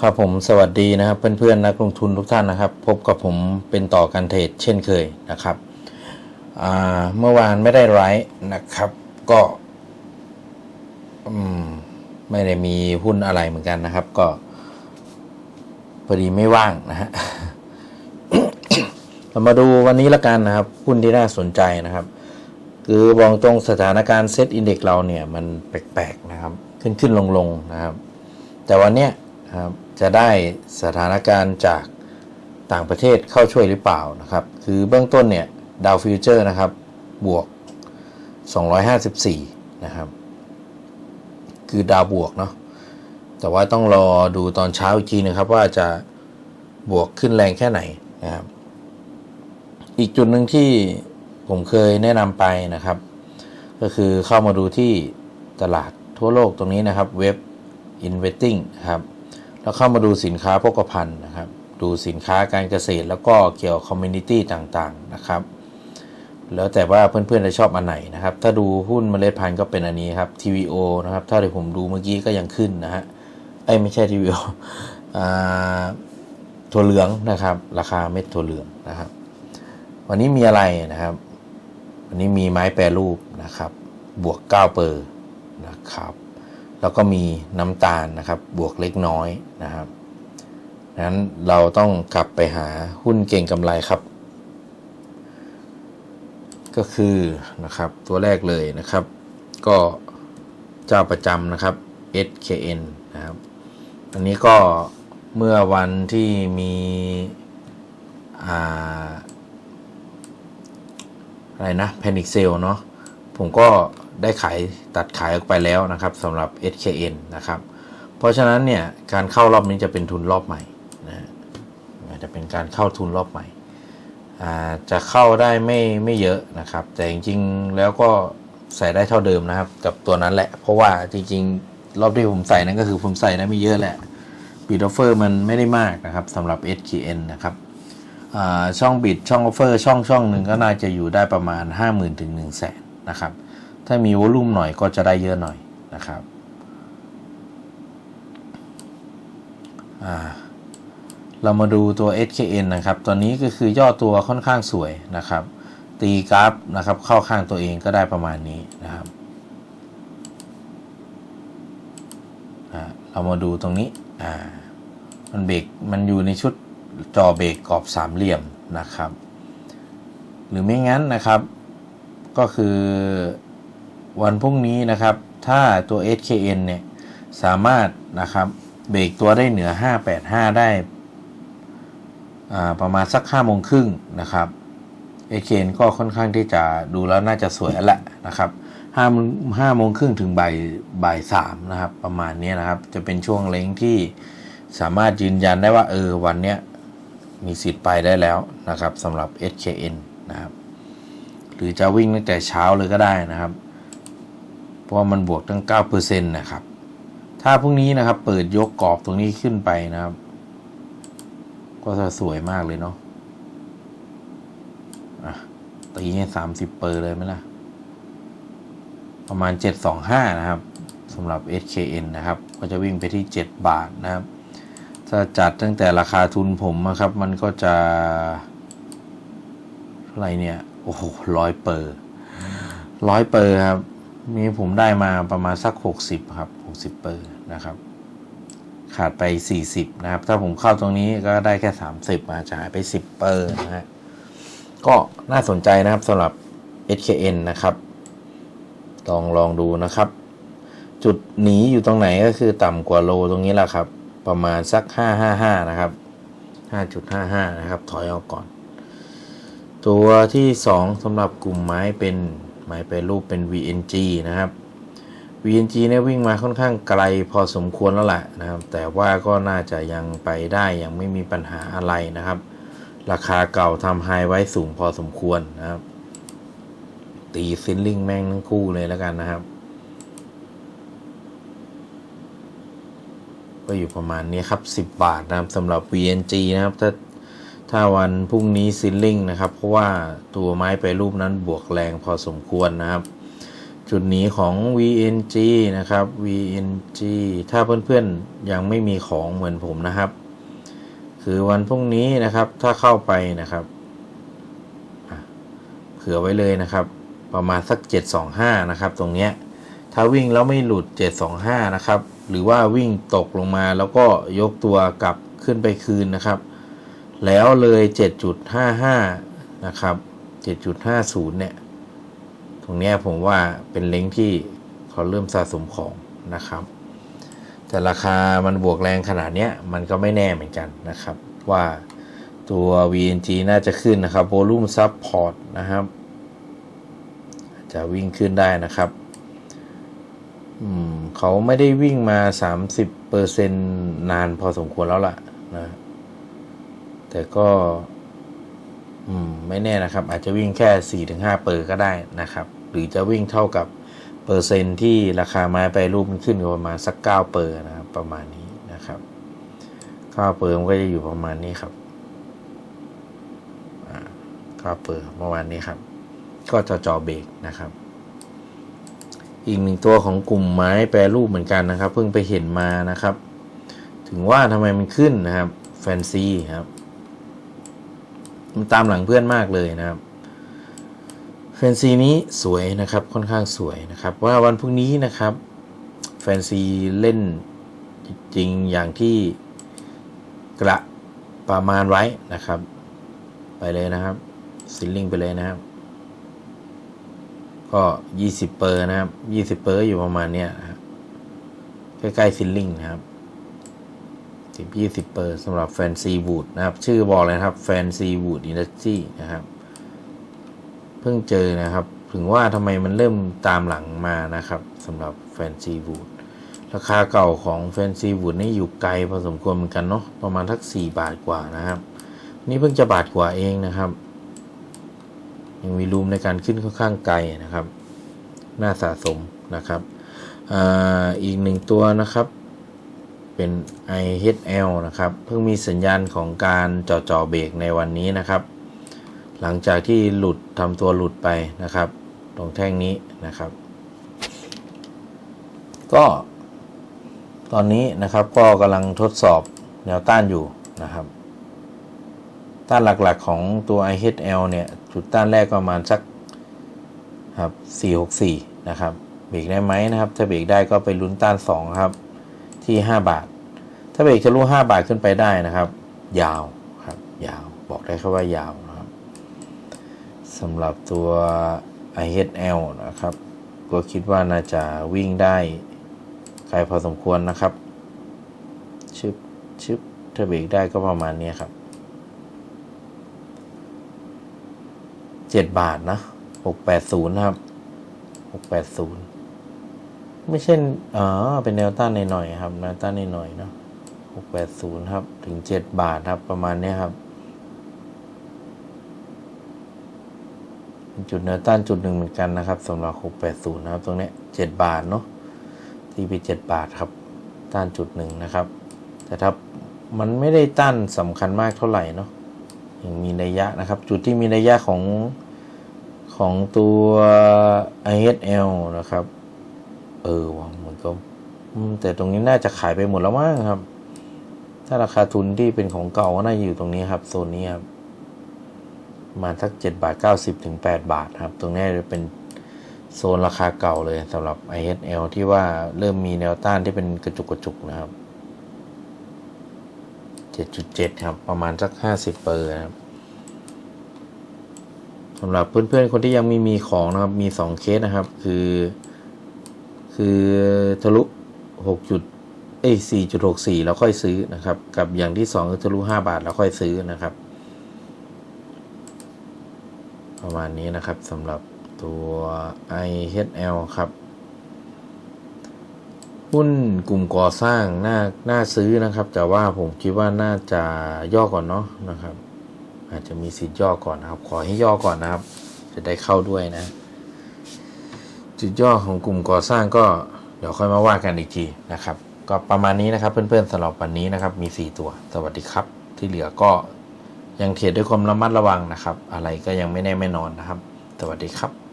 ครับผมสวัสดีนะครับเพื่อนๆนักลงทุนทุกท่านนะครับ พบกับผมเป็นต่อการเทรดเช่นเคยนะครับเมื่อวานไม่ได้ไลฟ์นะครับ ก็ไม่ได้มีหุ้นอะไรเหมือนกันนะครับ ก็พอดีไม่ว่างนะฮะเรามาดูวันนี้ละกันนะครับ หุ้นที่น่าสนใจนะครับ คือบอกตรงสถานการณ์เซตอินเด็กเราเนี่ย มันแปลกๆนะครับ ขึ้นขึ้นลงลงๆนะครับ แต่วันเนี้ยครับ จะได้สถานการณ์จากต่างประเทศเข้าช่วยหรือเปล่านะครับ คือเบื้องต้นเนี่ยดาวฟิวเจอร์นะครับ บวก 254 นะครับ คือดาวบวกเนาะแต่ว่าต้องรอดูตอนเช้าอีกทีนะครับ ว่าจะบวกขึ้นแรงแค่ไหนนะครับ อีกจุดหนึ่งที่ผมเคยแนะนำไปนะครับ ก็คือเข้ามาดูที่ตลาดทั่วโลกตรงนี้นะครับเว็บ Investing ครับ แล้วเข้ามาดูสินค้าโภคภัณฑ์นะครับ ดูสินค้าการเกษตร แล้วก็เกี่ยวกับคอมมูนิตี้ต่างๆนะครับ แล้วแต่ว่าเพื่อนๆจะชอบอันไหนนะครับ ถ้าดูหุ้นเมล็ดพันธุ์ก็เป็นอันนี้ครับ TVO นะครับ ถ้าที่ผมดูเมื่อกี้ก็ยังขึ้นนะฮะไอ้ไม่ใช่ TVO ถั่วเหลืองนะครับ ราคาเม็ดถั่วเหลืองนะครับ วันนี้มีอะไรนะครับ วันนี้มีไม้แปรรูปนะครับ บวก9เปอร์นะครับ แล้วก็มีน้ำตาลนะครับ บวกเล็กน้อยนะครับนั้นเราต้องกลับไปหาหุ้นเก่งกำไรครับ ก็คือนะครับตัวแรกเลยนะครับ ก็เจ้าประจำนะครับ SKN นะครับอันนี้ก็เมื่อวันที่มีอ่าอะไรนะ Panic Sale เนาะผมก็ ได้ขายตัดขายออกไปแล้วนะครับสำหรับ SKN นะครับ เพราะฉะนั้นเนี่ยการเข้ารอบนี้จะเป็นทุนรอบใหม่นะจะเป็นการเข้าทุนรอบใหม่จะเข้าได้ไม่ไม่เยอะนะครับ แต่จริงๆแล้วก็ใส่ได้เท่าเดิมนะครับ กับตัวนั้นแหละ เพราะว่าจริงๆ รอบที่ผมใส่นั้นก็คือผมใส่ได้ไม่เยอะแหละบีดออฟเฟอร์มันไม่ได้มากนะครับสำหรับ SKN นะครับช่องบิดช่องออฟเฟอร์ช่องช่องหนึ่งก็น่าจะอยู่ได้ประมาณ 5 0,000 ถึง 1 0 0 0 0แสนนะครับ ถ้ามีวอลลุ่มหน่อยก็จะได้เยอะหน่อยนะครับเรามาดูตัว SKN นะครับ ตัวนี้ก็คือย่อตัวค่อนข้างสวยนะครับ ตีกราฟนะครับเข้าข้างตัวเองก็ได้ประมาณนี้นะครับเรามาดูตรงนี้มันเบรกมันอยู่ในชุดจอเบรกกรอบสามเหลี่ยมนะครับ หรือไม่งั้นนะครับ ก็คือ วันพรุ่งนี้นะครับ ถ้าตัว SKN เนี่ย สามารถนะครับเบรกตัวได้เหนือ 585 ได้ประมาณสัก5โมงครึ่งนะครับ SKN ก็ค่อนข้างที่จะดูแล้วน่าจะสวยแล้วแหละนะครับ5 5โมงครึ่งถึงบ่ายบ่าย3นะครับ ประมาณนี้นะครับ จะเป็นช่วงเล้งที่สามารถยืนยันได้ว่าเออวันเนี้ยมีสิทธิ์ไปได้แล้วนะครับสำหรับ SKN นะครับ หรือจะวิ่งตั้งแต่เช้าเลยก็ได้นะครับ เพราะมันบวกตั้ง9%นะครับ ถ้าพรุ่งนี้นะครับ เปิดยกกรอบตรงนี้ขึ้นไปนะครับ ก็จะสวยมากเลยเนาะอะตีให้สามสิบเปอร์เลยไหมล่ะ ประมาณ 725 นะครับสำหรับ SKN นะครับ ก็จะวิ่งไปที่ 7 บาทนะครับ ถ้าจัดตั้งแต่ราคาทุนผมนะครับ มันก็จะเท่าไรเนี่ย โอ้โหร้อยเปอร์ร้อยเปอร์ครับ มีผมได้มาประมาณสัก 60 ครับ 60 เปอร์นะครับ ขาดไป 40 นะครับ ถ้าผมเข้าตรงนี้ก็ได้แค่ 30มาจะหายไป 10 เปอร์นะฮะก็น่าสนใจนะครับสำหรับ SKN นะครับลองลองดูนะครับ จุดหนีอยู่ตรงไหนก็คือต่ำกว่าโลตรงนี้แหละครับ ประมาณสัก 555 นะครับ 5.55 นะครับ ถอยออกก่อน ตัวที่ 2สำหรับกลุ่มไม้เป็น ไม้เป็นรูปเป็น VNG นะครับ VNG เนี่ยวิ่งมาค่อนข้างไกลพอสมควรแล้วแหละนะครับ แต่ว่าก็น่าจะยังไปได้ยังไม่มีปัญหาอะไรนะครับ ราคาเก่าทำไฮไว้สูงพอสมควรนะครับ ตีซินลิงแม่งทั้งคู่เลยแล้วกันนะครับ ก็อยู่ประมาณนี้ครับ 10 บาทนะครับสำหรับ VNG นะครับถ้า ถ้าวันพรุ่งนี้ซิลลิงนะครับ เพราะว่าตัวไม้ไปรูปนั้นบวกแรงพอสมควรนะครับ จุดหนีของ VNG นะครับ VNG ถ้าเพื่อนๆยังไม่มีของเหมือนผมนะครับ คือวันพรุ่งนี้นะครับถ้าเข้าไปนะครับเผื่อไว้เลยนะครับ ประมาณสัก 725 นะครับ ตรงเนี้ยถ้าวิ่งแล้วไม่หลุด 725 นะครับ หรือว่าวิ่งตกลงมาแล้วก็ยกตัวกลับขึ้นไปคืนนะครับ แล้วเลย 7.55 นะครับ 7.50 เนี่ย ตรงนี้ผมว่าเป็นเล้งที่เขาเริ่มสะสมของนะครับ แต่ราคามันบวกแรงขนาดเนี้ยมันก็ไม่แน่เหมือนกันนะครับ ว่าตัว VNG น่าจะขึ้นนะครับ Volume Support นะครับ จะวิ่งขึ้นได้นะครับอืมเขาไม่ได้วิ่งมา 30เปอร์เซ็นนานพอสมควรแล้วล่ะนะ แต่ก็อืมไม่แน่นะครับ อาจจะวิ่งแค่สี่ถึงห้าเปอร์ก็ได้นะครับ หรือจะวิ่งเท่ากับเปอร์เซ็นต์ที่ราคาไม้ไปรูปมันขึ้นก็ประมาณสักเก้าเปอร์นะครับประมาณนี้นะครับเก้าเปอร์มันก็จะอยู่ประมาณนี้ครับเก้าเปอร์ประมาณนี้ครับ ก็จะจอเบรกนะครับ อีกหนึ่งตัวของกลุ่มไม้แปรรูปเหมือนกันนะครับ เพิ่งไปเห็นมานะครับ ถึงว่าทำไมมันขึ้นนะครับแฟนซีครับ มันตามหลังเพื่อนมากเลยนะครับแฟนซีนี้สวยนะครับค่อนข้างสวยนะครับ ว่าวันพรุ่งนี้นะครับ แฟนซีเล่นจริงอย่างที่กระประมาณไว้นะครับ ไปเลยนะครับซิลลิงไปเลยนะครับ ก็ยี่สิบเปอร์นะครับยี่สิบเปอร์อยู่ประมาณเนี้ยใกล้ๆซิลลิงนะครับ สิบยี่สิบเปอร์สำหรับแฟนซีวูดนะครับ ชื่อบอกเลยครับแฟนซีวูดอินดัสทรีนะครับ เพิ่งเจอนะครับ ถึงว่าทำไมมันเริ่มตามหลังมานะครับสำหรับแฟนซีวูดราคาเก่าของแฟนซีวูดนี่อยู่ไกลพอสมควรเหมือนกันเนาะประมาณทักสี่บาทกว่านะครับ นี่เพิ่งจะบาทกว่าเองนะครับ ยังมีรูมในการขึ้นค่อนข้างไกลนะครับ น่าสะสมนะครับออีกหนึ่งตัวนะครับ เป็น IHL นะครับ เพิ่งมีสัญญาณของการจ่อจ่อเบรกในวันนี้นะครับ หลังจากที่หลุดทำตัวหลุดไปนะครับ ตรงแท่งนี้นะครับ ก็ตอนนี้นะครับก็กำลังทดสอบแนวต้านอยู่นะครับต้านหลักๆของตัว IHL เนี่ย จุดต้านแรกประมาณสักครับ464 นะครับเบรกได้ไหมนะครับ ถ้าเบรกได้ก็ไปลุ้นต้าน 2 ครับ ที่ 5 บาท ถ้าเบรกทะลุ5บาทขึ้นไปได้นะครับ ยาวครับ ยาวบอกได้แค่ว่ายาวนะครับสำหรับตัว IHL นะครับ ก็คิดว่าน่าจะวิ่งได้ไกลพอสมควรนะครับ ชึบชึบถ้าเบรกได้ก็ประมาณนี้ครับเจ็ดบาทนะหกแปดศูนย์ครับหกแปดศูนย์ ไม่ใช่อ๋อเป็นแนวต้านหน่อยๆครับ แนวต้านหน่อยๆเนาะหกแปดศูนย์ครับ ถึงเจ็ดบาทครับ ประมาณเนี้ยครับ จุดแนวต้านจุดหนึ่งเหมือนกันนะครับสำหรับหกแปดศูนย์นะครับ ตรงเนี้ยเจ็ดบาทเนาะตีไปเจ็ดบาทครับ ต้านจุดหนึ่งนะครับ แต่ถ้ามันไม่ได้ต้านสำคัญมากเท่าไหร่เนาะยังมีระยะนะครับ จุดที่มีระยะของของตัว ISL นะครับ เออวะเหมือนก็แต่ตรงนี้น่าจะขายไปหมดแล้วมั้งครับ ถ้าราคาทุนที่เป็นของเก่าก็น่าอยู่ตรงนี้ครับโซนนี้ครับมาสักเจ็ดบาทเก้าสิบถึงแปดบาทครับ ตรงนี้จะเป็นโซนราคาเก่าเลยสำหรับ ISL ที่ว่าเริ่มมีแนวต้านที่เป็นกระจุกกระจุกนะครับ7.7ครับ ประมาณสัก50เปอร์นะครับสำหรับเพื่อนๆคนที่ยังไม่มีของนะครับ มี2เคสนะครับ คือ คือทะลุ6จุดเอ้ย4.64 แล้วค่อยซื้อนะครับ กับอย่างที่2คือทะลุ5บาทแล้วค่อยซื้อนะครับ ประมาณนี้นะครับสำหรับตัว IHL ครับ หุ้นกลุ่มก่อสร้างน่าน่าซื้อนะครับ แต่ว่าผมคิดว่าน่าจะย่อก่อนเนาะนะครับ อาจจะมีสิทธิ์ย่อก่อนนะครับ ขอให้ย่อก่อนนะครับ จะได้เข้าด้วยนะ จุดย่อของกลุ่มก่อสร้างก็เดี๋ยวค่อยมาว่ากันอีกทีนะครับ ก็ประมาณนี้นะครับเพื่อนๆสำหรับวันนี้นะครับมี 4 ตัว สวัสดีครับ ที่เหลือก็ยังเทรดด้วยความระมัดระวังนะครับ อะไรก็ยังไม่แน่ไม่นอนนะครับ สวัสดีครับ